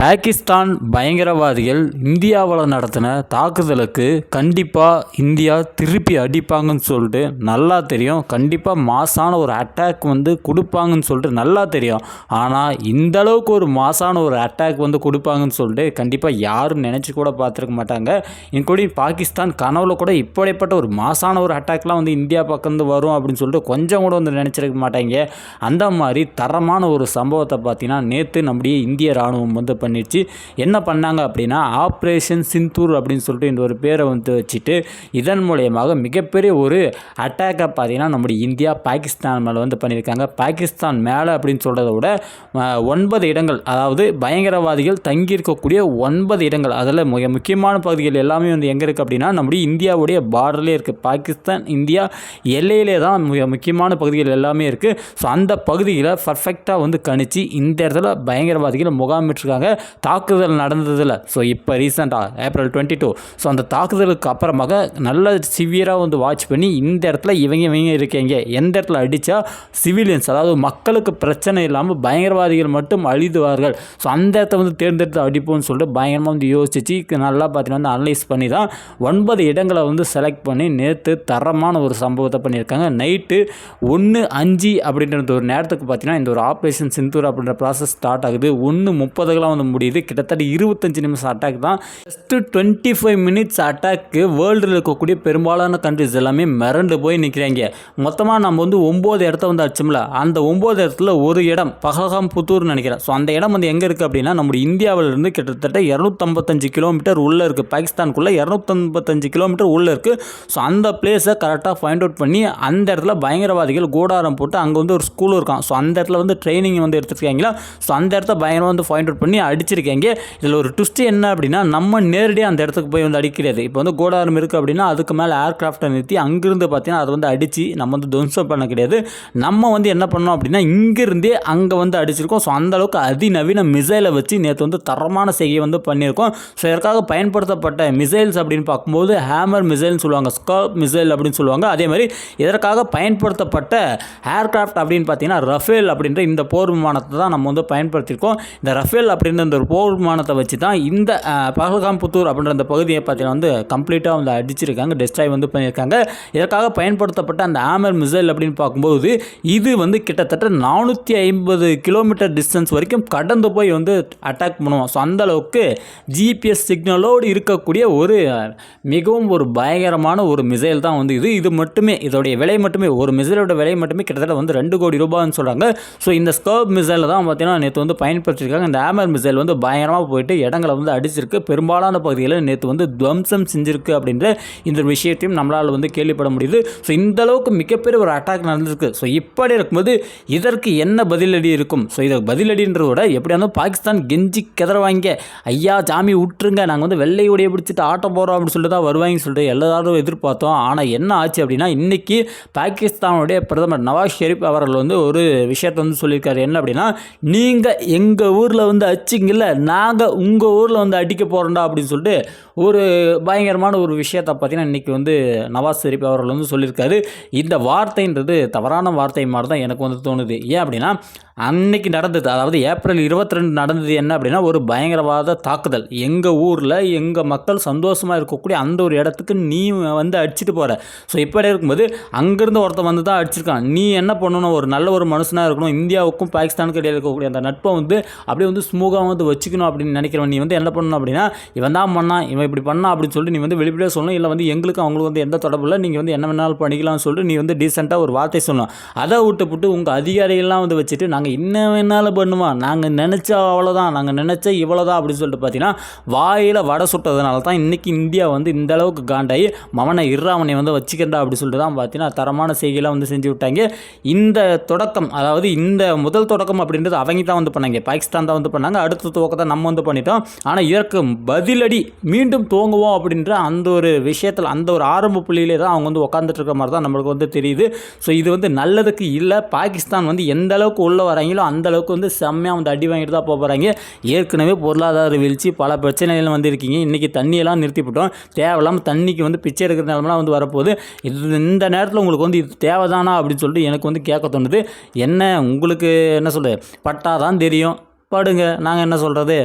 பாகிஸ்தான் பயங்கரவாதிகள் இந்தியாவில் நடத்தின தாக்குதலுக்கு கண்டிப்பாக இந்தியா திருப்பி அடிப்பாங்கன்னு சொல்லிட்டு நல்லா தெரியும். கண்டிப்பாக மாசான ஒரு அட்டாக் வந்து கொடுப்பாங்கன்னு சொல்லிட்டு நல்லா தெரியும். ஆனால் இந்த அளவுக்கு ஒரு மாசான ஒரு அட்டாக் வந்து கொடுப்பாங்கன்னு சொல்லிட்டு கண்டிப்பாக யாரும் நினச்சி கூட பார்த்துருக்க மாட்டாங்க. இன்க்ளூடிங் பாகிஸ்தான் கனவுல கூட இப்படிப்பட்ட ஒரு மாசான ஒரு அட்டாக்லாம் வந்து இந்தியா பக்கம் வரும் அப்படின்னு சொல்லிட்டு கொஞ்சம் கூட வந்து நினச்சிருக்க மாட்டாங்க. அந்த மாதிரி தரமான ஒரு சம்பவத்தை பார்த்தீங்கன்னா நேற்று நம்முடைய இந்திய ராணுவம் வந்து பண்ணிடுச்சு. என்ன பண்ணாங்க அப்படின்னா ஆப்ரேஷன் சிந்தூர் அப்படின்னு சொல்லிட்டு இந்த ஒரு பேரை வந்து வச்சுட்டு இதன் மூலயமாக மிகப்பெரிய ஒரு அட்டாக்கை பார்த்தீங்கன்னா நம்முடைய இந்தியா பாகிஸ்தான் மேலே வந்து பண்ணியிருக்காங்க. பாகிஸ்தான் மேலே அப்படின்னு சொல்கிறத விட ஒன்பது இடங்கள் அதாவது பயங்கரவாதிகள் தங்கியிருக்கக்கூடிய ஒன்பது இடங்கள் அதில் மிக முக்கியமான பகுதிகள் எல்லாமே வந்து எங்கே இருக்குது அப்படின்னா நம்முடைய இந்தியாவுடைய பார்டர்லேயே இருக்குது பாகிஸ்தான் இந்தியா எல்லையிலே தான் மிக முக்கியமான பகுதிகள் எல்லாமே இருக்குது ஸோ அந்த பகுதியில் பர்ஃபெக்டாக வந்து கணிச்சு இந்த இடத்துல பயங்கரவாதிகள் முகாமிட்டிருக்காங்க. தாக்குதல் நடந்ததில் ஸோ இப்போ ரீசெண்டாக ஏப்ரல் டுவெண்ட்டி டூ ஸோ அந்த தாக்குதலுக்கு அப்புறமாக நல்ல சிவியராக வந்து வாட்ச் பண்ணி இந்த இடத்துல இவங்க இவங்க இருக்கீங்க. எந்த இடத்துல அடித்தா சிவிலியன்ஸ் அதாவது மக்களுக்கு பிரச்சனை இல்லாமல் பயங்கரவாதிகள் மட்டும் அழிதுவார்கள் ஸோ அந்த இடத்த வந்து தேர்ந்தெடுத்து அடிப்போம்னு சொல்லிட்டு பயங்கரமாக வந்து யோசிச்சு நல்லா பார்த்தீங்கன்னா வந்து அனலைஸ் பண்ணி தான் ஒன்பது இடங்களை வந்து செலக்ட் பண்ணி நேற்று தரமான ஒரு சம்பவத்தை பண்ணியிருக்காங்க. நைட்டு ஒன்று அஞ்சு அப்படின்ற ஒரு நேரத்துக்கு பார்த்தீங்கன்னா இந்த ஒரு ஆப்ரேஷன் சிந்தூர் அப்படின்ற ப்ராசஸ் ஸ்டார்ட் ஆகுது. ஒன்று முப்பதுகளாக வந்து முடியுது. கிட்டத்தட்ட இருபத்தஞ்சு நிமிஷம் அட்டாக் தான். Just twenty five minutes attack வேர்ல்டில் இருக்கக்கூடிய பெரும்பாலான கண்ட்ரிஸ் எல்லாமே மிரண்டு போய் நிற்கிறாங்க மொத்தமாக நம்ம வந்து ஒம்பது இடத்த வந்து அடிச்சோம்ல அந்த ஒம்பது இடத்துல ஒரு இடம் பகல்காம் புத்தூர்னு நினைக்கிறேன். ஸோ அந்த இடம் வந்து எங்கே இருக்குது அப்படின்னா நம்முடைய இந்தியாவிலிருந்து கிட்டத்தட்ட இரநூத்தம்பத்தஞ்சு கிலோமீட்டர் உள்ளே இருக்குது பாகிஸ்தானுக்குள்ளே இரநூத்தம்பத்தஞ்சு கிலோமீட்டர் உள்ளே இருக்குது ஸோ அந்த பிளேஸை கரெக்டாக ஃபைண்ட் அவுட் பண்ணி அந்த இடத்துல பயங்கரவாதிகள் கூடாரம் போட்டு அங்கே வந்து ஒரு ஸ்கூல் இருக்கான். ஸோ அந்த இடத்துல வந்து ட்ரைனிங் வந்து எடுத்துருக்காங்களா? ஸோ அந்த இடத்த பயங்கரமாக வந்து ஃபைண்ட் அவுட் பண்ணி அடிச்சிருக்கேங்க. இதில் ஒரு ட்விஸ்ட் என்ன அப்படின்னா நம்ம நேரடியாக அந்த இடத்துக்கு போய் வந்து அடிக்கிறது. இப்போ வந்து கோடாரம் இருக்குது அப்படின்னா அதுக்கு மேலே ஏர்க்ராஃப்ட்டை நிறுத்தி அங்கேருந்து பார்த்தீங்கன்னா அதை வந்து அடித்து நம்ம வந்து துவம்சம் பண்ண கிடையாது. நம்ம வந்து என்ன பண்ணோம் அப்படின்னா இங்கிருந்தே அங்கே வந்து அடிச்சிருக்கோம். ஸோ அந்தளவுக்கு அதிநவீன மிசைலை வச்சு நேற்று வந்து தரமான செய்கை வந்து பண்ணியிருக்கோம். ஸோ இதற்காக பயன்படுத்தப்பட்ட மிசைல்ஸ் அப்படின்னு பார்க்கும்போது ஹேமர் மிசைல்னு சொல்லுவாங்க ஸ்கர்ப் மிசைல் அப்படின்னு சொல்லுவாங்க. அதே மாதிரி இதற்காக பயன்படுத்தப்பட்ட ஏர்க்ராஃப்ட் அப்படின்னு பார்த்தீங்கன்னா ரஃபேல் அப்படின்ற இந்த போர் விமானத்தை தான் நம்ம வந்து பயன்படுத்தியிருக்கோம். இந்த ரஃபேல் அப்படின்ற இந்த ஒரு போர் விமானத்தை வச்சு தான் இந்த பகல்காம்புத்தூர் பகல்காம் புத்தூர் அப்படின்ற அந்த பகுதியை பார்த்தீங்கன்னா வந்து கம்ப்ளீட்டாக வந்து அடிச்சிருக்காங்க டெஸ்ட்ராய் வந்து பண்ணியிருக்காங்க. இதற்காக பயன்படுத்தப்பட்ட அந்த ஆமர் மிசைல் அப்படின்னு பார்க்கும்போது இது வந்து கிட்டத்தட்ட நானூற்றி ஐம்பது கிலோமீட்டர் டிஸ்டன்ஸ் வரைக்கும் கடந்து போய் வந்து அட்டாக் பண்ணுவோம் ஸோ அந்த அளவுக்கு ஜிபிஎஸ் சிக்னலோடு இருக்கக்கூடிய ஒரு மிகவும் ஒரு பயங்கரமான ஒரு மிசைல் தான் வந்து இது. இது மட்டுமே இதோடைய விலை மட்டுமே ஒரு மிசைலோட விலை மட்டுமே கிட்டத்தட்ட வந்து ரெண்டு கோடி ரூபான்னு சொல்கிறாங்க ஸோ இந்த ஸ்கர்ப் மிசைலில் தான் பார்த்தீங்கன்னா நேற்று வந்து பயன்படுத்தியிருக்காங்க. இந்த ஆமர் மிசைல் வந்து பயங்கரமாக போயிட்டு இடங்களை வந்து அடிச்சிருக்கு. பெரும்பாலான பகுதிகளில் நேற்று வந்து துவம்சம் செஞ்சிருக்கு அப்படின்ற இந்த விஷயத்தையும் நம்மளால் வந்து கேள்விப்பட முடியுது. ஸோ இந்த அளவுக்கு மிகப்பெரிய ஒரு அட்டாக் நடந்திருக்கு. ஸோ இப்படி இருக்கும்போது இதற்கு என்ன பதிலடி இருக்கும்? ஸோ இதை பதிலடின்றத விட எப்படியா இருந்தாலும் பாகிஸ்தான் கெஞ்சி கிதறவாங்க. ஐயா ஜாமி விட்டுருங்க நாங்கள் வந்து வெள்ளை உடைய பிடிச்சிட்டு ஆட்டம் போகிறோம் அப்படின்னு சொல்லிட்டு தான் வருவாங்கன்னு சொல்லிட்டு எல்லாரும் எதிர்பார்த்தோம். ஆனால் என்ன ஆச்சு அப்படின்னா இன்றைக்கி பாகிஸ்தானுடைய பிரதமர் நவாஸ் ஷெரீப் அவர்கள் வந்து ஒரு விஷயத்தை வந்து சொல்லியிருக்காரு. என்ன அப்படின்னா நீங்கள் எங்கள் ஊரில் வந்து அச்சு அடிச்சிங்கல்ல நாங்கள் உங்கள் ஊரில் வந்து அடிக்க போகிறோம்டா அப்படின்னு சொல்லிட்டு ஒரு பயங்கரமான ஒரு விஷயத்தை பார்த்தீங்கன்னா இன்றைக்கி வந்து நவாஸ் ஷெரீப் அவர்கள் வந்து சொல்லியிருக்காரு. இந்த வார்த்தைன்றது தவறான வார்த்தை மாதிரி தான் எனக்கு வந்து தோணுது. ஏன் அப்படின்னா அன்னைக்கு நடந்தது அதாவது ஏப்ரல் 22 நடந்தது என்ன அப்படின்னா ஒரு பயங்கரவாத தாக்குதல். எங்கள் ஊரில் எங்கள் மக்கள் சந்தோஷமாக இருக்கக்கூடிய அந்த ஒரு இடத்துக்கு நீ வந்து அடிச்சிட்டு போகிற ஸோ இப்படி இருக்கும்போது அங்கேருந்து ஒருத்தன் வந்து தான் அடிச்சிருக்கான். நீ என்ன பண்ணணும்? ஒரு நல்ல ஒரு மனுஷனாக இருக்கணும். இந்தியாவுக்கும் பாகிஸ்தானுக்கும் இடையில இருக்கக்கூடிய அந்த நட்பை வந்து அப்படியே வந்து ஸ்மூகாக வந்து வச்சுக்கணும் அப்படின்னு நினைக்கிறவன் நீ வந்து என்ன பண்ணணும் அப்படின்னா இவன் தான் பண்ணான் இவன் இப்படி பண்ணான் அப்படின்னு சொல்லிட்டு நீ வந்து வெளிப்படையாக சொல்லணும். இல்லை வந்து எங்களுக்கு அவங்களுக்கு வந்து எந்த தொடர்பு இல்லை. நீங்கள் வந்து என்ன வேணாலும் பண்ணிக்கலாம்னு சொல்லிட்டு நீ வந்து டீசெண்டாக ஒரு வார்த்தை சொல்லணும். அதை விட்டுப்புட்டு உங்கள் அதிகாரிகள்லாம் வந்து வச்சுட்டு நாங்கள் என்ன வேணாலும் பண்ணுவோம் நாங்கள் நினச்சா அவ்வளோதான் நாங்கள் நினச்சா இவ்வளோதான் அப்படின்னு சொல்லிட்டு பார்த்தீங்கன்னா வாயில் வடை சுட்டதுனால தான் இன்றைக்கி இந்தியா வந்து இந்த அளவுக்கு காண்டாகி மவனை இறாமனை வந்து வச்சுக்கிறா அப்படின்னு சொல்லிட்டு தான் பார்த்தீங்கன்னா தரமான செய்கையெல்லாம் வந்து செஞ்சு விட்டாங்க. இந்த தொடக்கம் அதாவது இந்த முதல் தொடக்கம் அப்படின்றது அவங்க தான் வந்து பண்ணாங்க. பாகிஸ்தான் தான் வந்து பண்ணாங்க. அடுத்த துவக்கத்தை நம்ம வந்து பண்ணிட்டோம். ஆனால் இதற்கு பதிலடி மீண்டும் துவங்குவோம் அப்படின்ற அந்த ஒரு விஷயத்தில் அந்த ஒரு ஆரம்ப புள்ளியிலே தான் அவங்க வந்து உட்காந்துட்டு இருக்க மாதிரி தான் நம்மளுக்கு வந்து தெரியுது. ஸோ இது வந்து நல்லதுக்கு இல்லை பாகிஸ்தான் வந்து எந்த அளவுக்கு உள்ளே வராங்களோ அந்த அளவுக்கு வந்து செம்மையாக வந்து அடி வாங்கிட்டு தான் போக போகிறாங்க ஏற்கனவே பொருளாதார வீழ்ச்சி பல பிரச்சனைகள் வந்து இருக்கீங்க. இன்றைக்கி தண்ணியெல்லாம் நிறுத்திவிட்டோம். தேவையில்லாமல் தண்ணிக்கு வந்து பிச்சை எடுக்கிற நிலமெல்லாம் வந்து வரப்போகுது. இது இந்த நேரத்தில் உங்களுக்கு வந்து இது தேவைதானா அப்படின்னு சொல்லிட்டு எனக்கு வந்து கேட்க தோணுது. என்ன உங்களுக்கு என்ன சொல்கிறது பட்டாதான் தெரியும். படுங்க. நாங்கள் என்ன சொல்கிறது